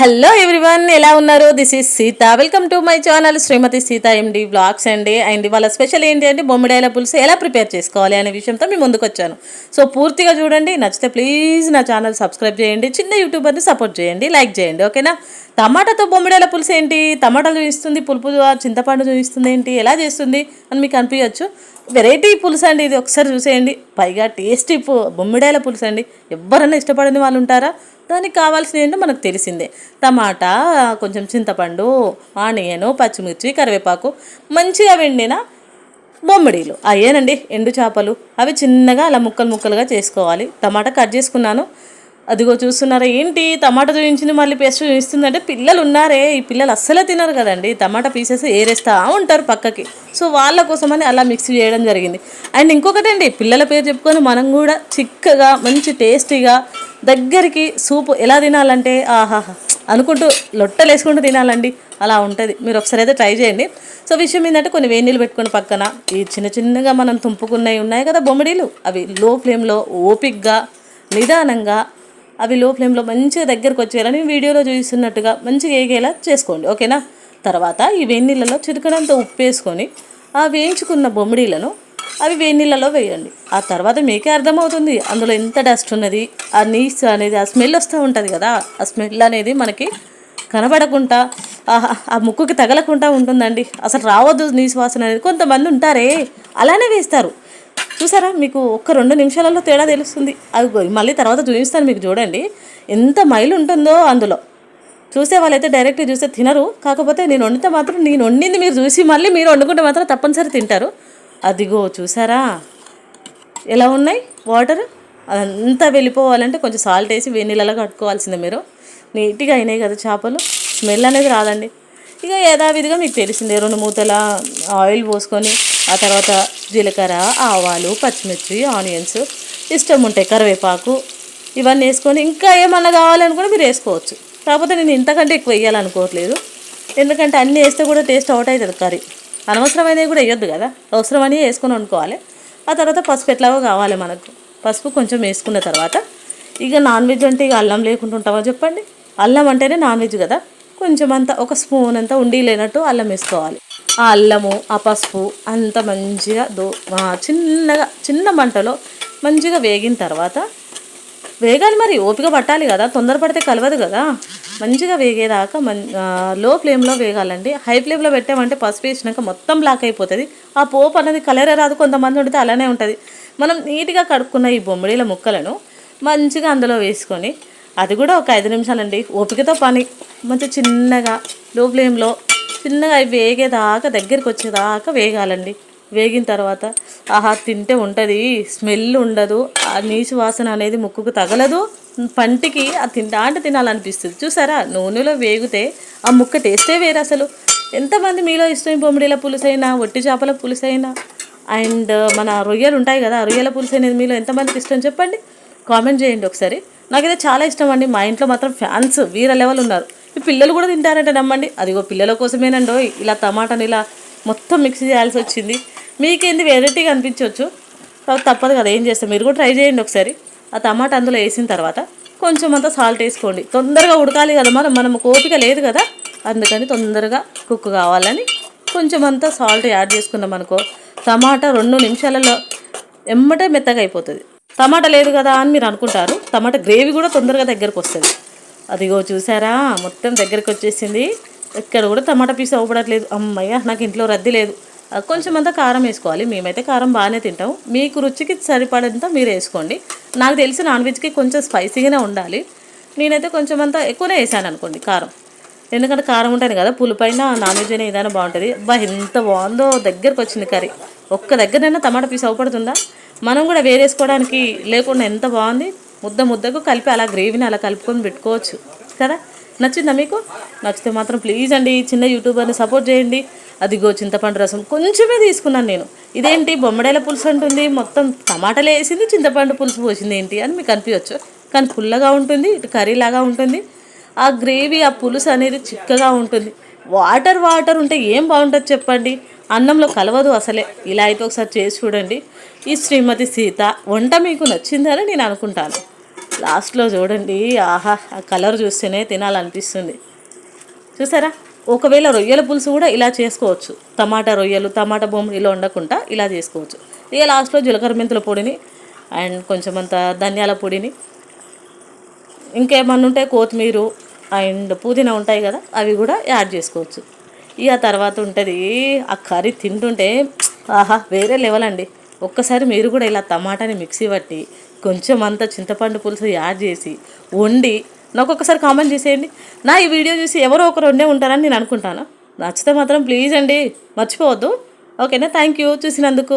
Hello everyone ఎలా ఉన్నారు? This is Sita welcome to my channel Srimathi Sita MD blogs అండి and వాళ్ళ special ఏంటి అంటే బొమ్మిడాయల పులుసు ఎలా ప్రిపేర్ చేసుకోవాలి అనే విషయంతో మీ ముందుకు వచ్చాను. సో పూర్తిగా చూడండి. నచ్చితే ప్లీజ్ నా ఛానల్ సబ్స్క్రైబ్ చేయండి. చిన్న యూట్యూబర్ని సపోర్ట్ చేయండి. లైక్ చేయండి. ఓకేనా టమాటాతో బొమ్మిడాయల పులుసు ఏంటి? టమాటాలు చూపిస్తుంది పులుపు చింతపండు చూపిస్తుంది ఏంటి? ఎలా చేస్తుంది? అని మీకు అనిపించచ్చు. వెరైటీ పులుసు అండి ఇది. ఒకసారి చూసేయండి. పైగా టేస్టీ బొమ్మిడాయల పులుసు అండి. ఎవరన్నా ఇష్టపడని వాళ్ళు ఉంటారా? దానికి కావాల్సింది ఏంటో మనకు తెలిసిందే. టమాటా కొంచెం చింతపండు ఆనియను పచ్చిమిర్చి కరివేపాకు మంచిగా వెండిన బొమ్మిడీలు. అయ్యేనండి ఎండు చేపలు. అవి చిన్నగా అలా ముక్కలు ముక్కలుగా చేసుకోవాలి. టమాటా కట్ చేసుకున్నాను. అదిగో చూస్తున్నారా ఏంటి టమాటా చూపించింది మళ్ళీ పేస్ట్ చూపిస్తుందంటే పిల్లలు ఉన్నారే ఈ పిల్లలు అస్సలే తినరు కదండి టమాటా పీసెస్ ఏరేస్తూ ఉంటారు పక్కకి. సో వాళ్ళ కోసమని అలా మిక్స్ చేయడం జరిగింది. అండ్ ఇంకొకటండి పిల్లల పేరు చెప్పుకొని మనం కూడా చిక్కగా మంచి టేస్టీగా దగ్గరికి సూపు ఎలా తినాలంటే ఆహాహా అనుకుంటూ లొట్టలు వేసుకుంటూ తినాలండి. అలా ఉంటుంది. మీరు ఒకసారి అయితే ట్రై చేయండి. సో విషయం ఏంటంటే కొన్ని వేడి నీళ్ళు పెట్టుకుని పక్కన ఈ చిన్న చిన్నగా మనం తుంపుకున్నవి ఉన్నాయి కదా బొమ్మడీలు అవి లో ఫ్లేమ్లో ఓపిక్గా నిదానంగా అవి లో ఫ్లేమ్లో మంచిగా దగ్గరకు వచ్చేయాలని వీడియోలో చూస్తున్నట్టుగా మంచిగా ఏగేలా చేసుకోండి ఓకేనా? తర్వాత ఈ వేడి నీళ్ళలో ఉప్పు వేసుకొని ఆ వేయించుకున్న బొమ్మిడీలను అవి వేడి నీళ్ళలో వేయండి. ఆ తర్వాత మీకే అర్థమవుతుంది అందులో ఎంత డస్ట్ ఉన్నది ఆ నీస్ అనేది ఆ స్మెల్ వస్తూ ఉంటుంది కదా ఆ స్మెల్ అనేది మనకి కనబడకుండా ఆ ముక్కుకి తగలకుండా ఉంటుందండి. అసలు రావద్దు నీసు వాసన అనేది కొంతమంది ఉంటారే అలానే వేస్తారు. చూసారా? మీకు ఒక్క రెండు నిమిషాలలో తేడా తెలుస్తుంది. అది మళ్ళీ తర్వాత చూపిస్తాను మీకు చూడండి. ఎంత మైలు ఉంటుందో అందులో. చూసే వాళ్ళైతే డైరెక్ట్గా చూస్తే తినరు. కాకపోతే నేను వండితే మాత్రం నేను వండింది మీరు చూసి మళ్ళీ మీరు వండుకుంటే మాత్రం తప్పనిసరి తింటారు. అదిగో చూసారా? ఎలా ఉన్నాయి? వాటర్? అదంతా వెళ్ళిపోవాలంటే కొంచెం సాల్ట్ వేసి వేడి నీళ్ళలో కట్టుకోవాల్సిందే మీరు. నీట్గా అయినాయి కదా చేపలు. స్మెల్ అనేది రాదండి. ఇక యథావిధిగా మీకు తెలిసిందే రెండు మూతల ఆయిల్ పోసుకొని ఆ తర్వాత జీలకర్ర ఆవాలు పచ్చిమిర్చి ఆనియన్స్ ఇష్టం ఉంటాయి కరివేపాకు ఇవన్నీ వేసుకొని ఇంకా ఏమన్నా కావాలనుకుంటే మీరు వేసుకోవచ్చు. కాకపోతే నేను ఇంతకంటే ఎక్కువ వేయాలనుకోవట్లేదు. ఎందుకంటే అన్నీ వేస్తే కూడా టేస్ట్ అవుట్ అవుతుంది కర్రీ. అనవసరమైనవి కూడా వేయొద్దు కదా. అవసరమని వేసుకొని వండుకోవాలి. ఆ తర్వాత పసుపు ఎట్లాగో కావాలి మనకు. పసుపు కొంచెం వేసుకున్న తర్వాత ఇక నాన్ వెజ్ అంటే ఇక అల్లం లేకుండా ఉంటామో చెప్పండి. అల్లం అంటేనే నాన్ వెజ్ కదా. కొంచెం అంత ఒక స్పూన్ అంతా ఉండి లేనట్టు అల్లం వేసుకోవాలి. ఆ అల్లము ఆ పసుపు అంత మంచిగా దో చిన్నగా చిన్న మంటలో మంచిగా వేగిన తర్వాత వేగాలి మరి ఓపిక పట్టాలి కదా తొందరపడితే కలవదు కదా. మంచిగా వేగేదాకా మన్లో ఫ్లేమ్లో వేగాలండి. హై ఫ్లేమ్లో పెట్టామంటే పసుపు వేసినాక మొత్తం బ్లాక్ అయిపోతుంది. ఆ పోపు అనేది కలరే రాదు కొంతమంది వండితే అలానే ఉంటుంది. మనం నీట్గా కడుక్కున్న ఈ బొమ్మిడీల ముక్కలను మంచిగా అందులో వేసుకొని అది కూడా ఒక ఐదు నిమిషాలండి. ఓపికతో పని. మంచి చిన్నగా లో ఫ్లేమ్లో చిన్నగా అవి వేగేదాకా దగ్గరికి వచ్చేదాకా వేగాలండి. వేగిన తర్వాత ఆహా తింటే ఉంటుంది స్మెల్ ఉండదు ఆ నీచు వాసన అనేది ముక్కుకు తగలదు. పంటికి ఆ తింటా అంటే తినాలనిపిస్తుంది. చూసారా? నూనెలో వేగితే ఆ ముక్క టేస్టే వేరు అసలు. ఎంతమంది మీలో ఇష్టం బొమ్మిడిల పులుసైనా ఒట్టి చేపల పులుసైనా అండ్ మన రొయ్యలు ఉంటాయి కదా రొయ్యల పులుసు అనేది మీలో ఎంతమందికి ఇష్టం చెప్పండి. కామెంట్ చేయండి ఒకసారి. నాకైతే చాలా ఇష్టం అండి. మా ఇంట్లో మాత్రం ఫ్యాన్స్ వీర లెవెల్ ఉన్నారు. పిల్లలు కూడా తింటారంటే నమ్మండి. అదిగో పిల్లల కోసమేనండో ఇలా టమాటాని ఇలా మొత్తం మిక్స్ చేయాల్సి వచ్చింది. మీకేంది వెరైటీగా అనిపించవచ్చు తప్పదు కదా ఏం చేస్తాం? మీరు కూడా ట్రై చేయండి ఒకసారి. ఆ టమాటా అందులో వేసిన తర్వాత కొంచెం అంతా సాల్ట్ వేసుకోండి. తొందరగా ఉడకాలి కదా మనం మనం ఓపిక లేదు కదా. అందుకని తొందరగా కుక్ కావాలని కొంచెం అంతా సాల్ట్ యాడ్ చేసుకున్నాం అనుకో టమాటా రెండు నిమిషాలలో ఎమ్మటే మెత్తగా అయిపోతుంది. టమాటా లేదు కదా అని మీరు అనుకుంటారు. టమాటా గ్రేవీ కూడా తొందరగా దగ్గరకు వస్తుంది. అదిగో చూసారా? మొత్తం దగ్గరికి వచ్చేసింది. ఎక్కడ కూడా టమాటా పీస్ అవ్వబడట్లేదు. అమ్మయ్య నాకు ఇంట్లో రద్దీ లేదు. కొంచెం అంతా కారం వేసుకోవాలి. మేమైతే కారం బాగానే తింటాం. మీకు రుచికి సరిపడంత మీరు వేసుకోండి. నాకు తెలిసి నాన్ వెజ్కి కొంచెం స్పైసీగానే ఉండాలి. నేనైతే కొంచెం అంతా ఎక్కువనే వేసాను అనుకోండి కారం. ఎందుకంటే కారం ఉంటుంది కదా పులిపైన నాన్ వెజ్ అయినా ఏదైనా బాగుంటుంది. బా ఎంత బాగుందో దగ్గరకు వచ్చింది కర్రీ. ఒక్క దగ్గరైనా టమాటా పీస్ అవపడుతుందా మనం కూడా వేరేసుకోవడానికి లేకుండా ఎంత బాగుంది? ముద్ద ముద్దకు కలిపి అలా గ్రేవీని అలా కలుపుకొని పెట్టుకోవచ్చు. కదా? నచ్చిందా మీకు? నచ్చితే మాత్రం ప్లీజ్ అండి చిన్న యూట్యూబర్ని సపోర్ట్ చేయండి. అదిగో చింతపండు రసం కొంచెమే తీసుకున్నాను నేను. ఇదేంటి? బొమ్మడాయిల పులుసు అంటుంది. మొత్తం టమాటాలు వేసింది చింతపండు పులుసు పోసింది ఏంటి అని మీకు అనిపించవచ్చు కానీ పుల్లగా ఉంటుంది ఇటు కర్రీ లాగా ఉంటుంది. ఆ గ్రేవీ ఆ పులుసు అనేది చిక్కగా ఉంటుంది. వాటర్ వాటర్ ఉంటే ఏం బాగుంటుంది చెప్పండి? అన్నంలో కలవదు అసలే. ఇలా అయితే ఒకసారి చేసి చూడండి. ఈ శ్రీమతి సీత వంట మీకు నచ్చిందని నేను అనుకుంటాను. లాస్ట్లో చూడండి ఆహా ఆ కలర్ చూస్తేనే తినాలనిపిస్తుంది. చూసారా? ఒకవేళ రొయ్యల పులుసు కూడా ఇలా చేసుకోవచ్చు. టమాటా రొయ్యలు టమాటా బొమ్మలు వండకుండా ఇలా చేసుకోవచ్చు. ఇక లాస్ట్లో జీలకర్ర మెంతుల పొడిని అండ్ కొంచెం అంత ధనియాల పొడిని. ఇంకేమన్నా ఉంటే కొత్తిమీర అండ్ పుదీనా ఉంటాయి కదా అవి కూడా యాడ్ చేసుకోవచ్చు. ఇక తర్వాత ఉంటుంది ఆ కర్రీ తింటుంటే ఆహా వేరే లెవెల్ అండి. ఒక్కసారి మీరు కూడా ఇలా టమాటాని మిక్సీ పట్టి కొంచెం అంత చింతపండు పులుసు యాడ్ చేసి వండి నాకు ఒకసారి కామెంట్ చేసేయండి. నా ఈ వీడియో చూసి ఎవరో ఒకరు వండే ఉంటారని నేను అనుకుంటాను? నచ్చితే మాత్రం ప్లీజ్ అండి మర్చిపోవద్దు. ఓకేనా? థ్యాంక్ యూ చూసినందుకు.